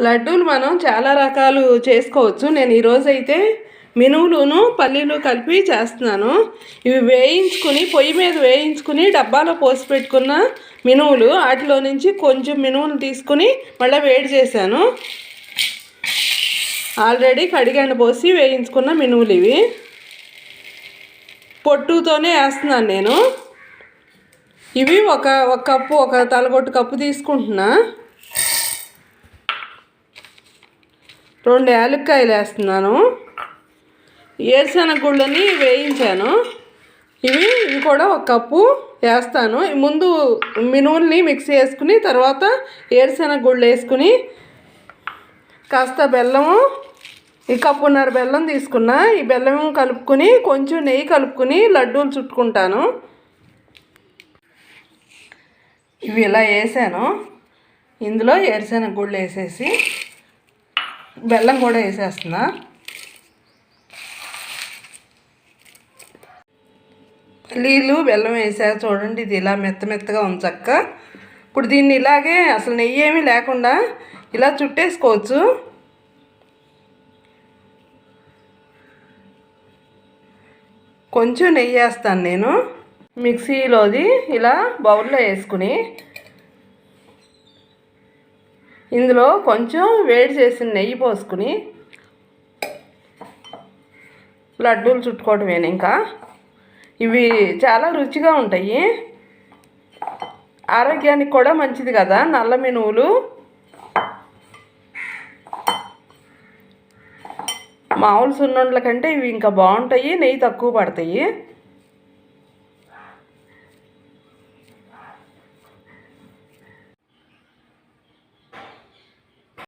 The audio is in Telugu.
లడ్డూలు మనం చాలా రకాలు చేసుకోవచ్చు. నేను ఈరోజు అయితే మినువులును పల్లీలు కలిపి చేస్తున్నాను. ఇవి వేయించుకుని పొయ్యి మీద వేయించుకుని డబ్బాలో పోసి పెట్టుకున్న మినువులు వాటిలో నుంచి కొంచెం మినువులు తీసుకుని మళ్ళీ వేడి చేశాను. ఆల్రెడీ కడిగాను పోసి వేయించుకున్న మినువులు ఇవి. పొట్టుతోనే వేస్తున్నాను నేను. ఇవి ఒక ఒక కప్పు ఒక తలగొట్టు కప్పు తీసుకుంటున్నా. రెండు యాలక్కాయలు వేస్తున్నాను. ఏరుశనగుళ్ళని వేయించాను. ఇవి ఇవి కూడా ఒక కప్పు వేస్తాను. ముందు మినువుల్ని మిక్సీ వేసుకుని తర్వాత ఏరుశనగ గుళ్ళు వేసుకుని కాస్త బెల్లము ఈ కప్పున్నర బెల్లం తీసుకున్నా ఈ బెల్లం కలుపుకొని కొంచెం నెయ్యి కలుపుకొని లడ్డూలు చుట్టుకుంటాను. ఇవి ఇలా వేసాను. ఇందులో ఏరుశనగ గుళ్ళు వేసేసి బెల్లం కూడా వేసేస్తున్నా. నీళ్ళు బెల్లం వేసా. చూడండి ఇది ఇలా మెత్త మెత్తగా ఉంచక్క. ఇప్పుడు దీన్ని ఇలాగే అసలు నెయ్యి ఏమీ లేకుండా ఇలా చుట్టేసుకోవచ్చు. కొంచెం నెయ్యి వేస్తాను నేను. మిక్సీలోది ఇలా బౌల్లో వేసుకుని ఇందులో కొంచెం వేడి చేసిన నెయ్యి పోసుకుని లడ్డూలు చుట్టుకోవటమేనా ఇంకా. ఇవి చాలా రుచిగా ఉంటాయి. ఆరోగ్యానికి కూడా మంచిది కదా నల్ల మినువులు. మామూలు సున్నుండల కంటే ఇవి ఇంకా బాగుంటాయి నెయ్యి తక్కువ పడతాయి.